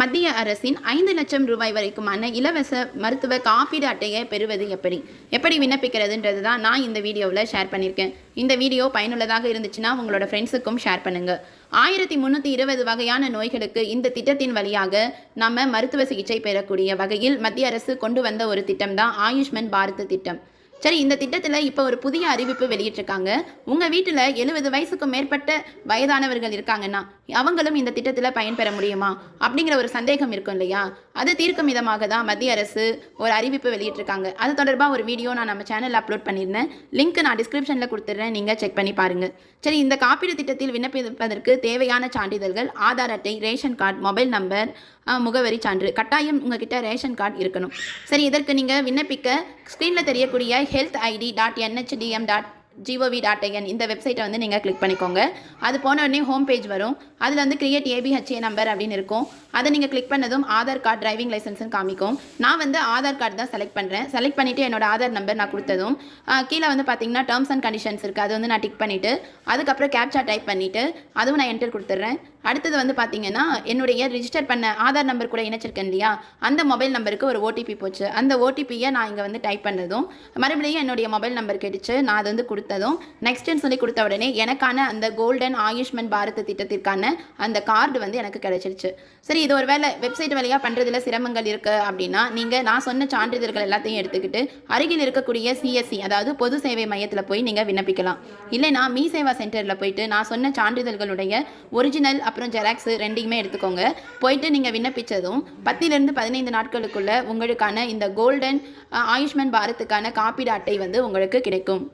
மத்திய அரசின் ஐந்து லட்சம் ரூபாய் வரைக்குமான இலவச மருத்துவ காப்பீடு அட்டையை பெறுவது எப்படி? எப்படி விண்ணப்பிக்கிறதுன்றது தான் நான் இந்த வீடியோவில் ஷேர் பண்ணியிருக்கேன். இந்த வீடியோ பயனுள்ளதாக இருந்துச்சுன்னா உங்களோட ஃப்ரெண்ட்ஸுக்கும் ஷேர் பண்ணுங்கள் ஆயிரத்தி முந்நூற்றி இருபது வகையான நோய்களுக்கு இந்த திட்டத்தின் வழியாக நம்ம மருத்துவ சிகிச்சை பெறக்கூடிய வகையில் மத்திய அரசு கொண்டு வந்த ஒரு திட்டம் தான் ஆயுஷ்மன் பாரத் திட்டம். சரி இந்த திட்டத்தில் இப்போ ஒரு புதிய அறிவிப்பு வெளியிட்டிருக்காங்க. உங்கள் வீட்டில் எழுபது வயசுக்கு மேற்பட்ட வயதானவர்கள் இருக்காங்கன்னா அவங்களும் இந்த திட்டத்தில் பயன்பெற முடியுமா? அப்படிங்கிற ஒரு சந்தேகம் இருக்கும் இல்லையா? அது தீர்க்கும் விதமாக தான் மத்திய அரசு ஒரு அறிவிப்பு வெளியிட்டிருக்காங்க. அது தொடர்பாக ஒரு வீடியோ நான் நம்ம சேனலில் அப்லோட் பண்ணியிருந்தேன் லிங்க் நான் டிஸ்கிரிப்ஷனில் கொடுத்துட்றேன். நீங்கள் செக் பண்ணி பாருங்கள் சரி இந்த காப்பீடு திட்டத்தில் விண்ணப்பிப்பதற்கு தேவையான சான்றிதழ்கள் ஆதார் அட்டை ரேஷன் கார்டு மொபைல் நம்பர் முகவரி சான்று கட்டாயம் உங்ககிட்ட ரேஷன் கார்டு இருக்கணும். சரி இதற்கு நீங்கள் விண்ணப்பிக்க ஸ்க்ரீனில் தெரியக்கூடிய health ID dot NHDM dot GOV dot IN இந்த வெப்சைட்டை வந்து நீங்கள் கிளிக் பண்ணிக்கோங்க. அது போன உடனே ஹோம் பேஜ் வரும். அதில் வந்து கிரியேட் ஏபிஹெச்ஏ நம்பர் அப்படின்னு இருக்கும். அதை நீங்கள் கிளிக் பண்ணதும் ஆதார் கார்டு டிரைவிங் லைசன்ஸ்னு காமிக்கும். நான் வந்து ஆதார் கார்டு தான் செலக்ட் பண்ணுறேன் செலக்ட் பண்ணிவிட்டு என்னோட ஆதார் நம்பர் நான் கொடுத்ததும் கீழே வந்து பார்த்தீங்கன்னா டேர்ம்ஸ் அண்ட் கண்டிஷன்ஸ் இருக்குது அது வந்து நான் டிக் பண்ணிவிட்டு அதுக்கப்புறம் கேப்சா டைப் பண்ணிவிட்டு அதுவும் நான் என்டர் கொடுத்துட்றேன். அடுத்தது வந்து பார்த்தீங்கன்னா என்னுடைய ரிஜிஸ்டர் பண்ண ஆதார் நம்பர் கூட இணைச்சிருக்கேன் இல்லையா? அந்த மொபைல் நம்பருக்கு ஒரு ஓடிபி போச்சு. அந்த ஓடிபியை நான் இங்கே வந்து டைப் பண்ணதும் மறுபடியும் என்னுடைய மொபைல் நம்பர் கிடைச்சு நான் அது வந்து கொடுத்ததும் நெக்ஸ்ட்னு சொல்லி கொடுத்த உடனே எனக்கான அந்த கோல்டன் ஆயுஷ்மன் பாரத் திட்டத்திற்கான அந்த கார்டு வந்து எனக்கு கிடைச்சிருச்சு. சரி இது ஒரு வேலை வெப்சைட் வழியாக பண்ணுறதுல சிரமங்கள் இருக்குது அப்படின்னா நீங்கள் நான் சொன்ன சான்றிதழ்கள் எல்லாத்தையும் எடுத்துக்கிட்டு அருகில் இருக்கக்கூடிய சிஎஸ்சி அதாவது பொது சேவை மையத்தில் போய் நீங்கள் விண்ணப்பிக்கலாம். இல்லைனா மீ சேவா சென்டரில் போயிட்டு நான் சொன்ன சான்றிதழ்களுடைய ஒரிஜினல் அப்புறம் ஜெராக்ஸ் ரெண்டையுமே எடுத்துக்கோங்க. போயிட்டு நீங்கள் விண்ணப்பித்ததும் பத்திலேருந்து பதினைந்து நாட்களுக்குள்ளே உங்களுக்கான இந்த கோல்டன் ஆயுஷ்மான் பாரத்துக்கான காப்பீடு அட்டை வந்து உங்களுக்கு கிடைக்கும்.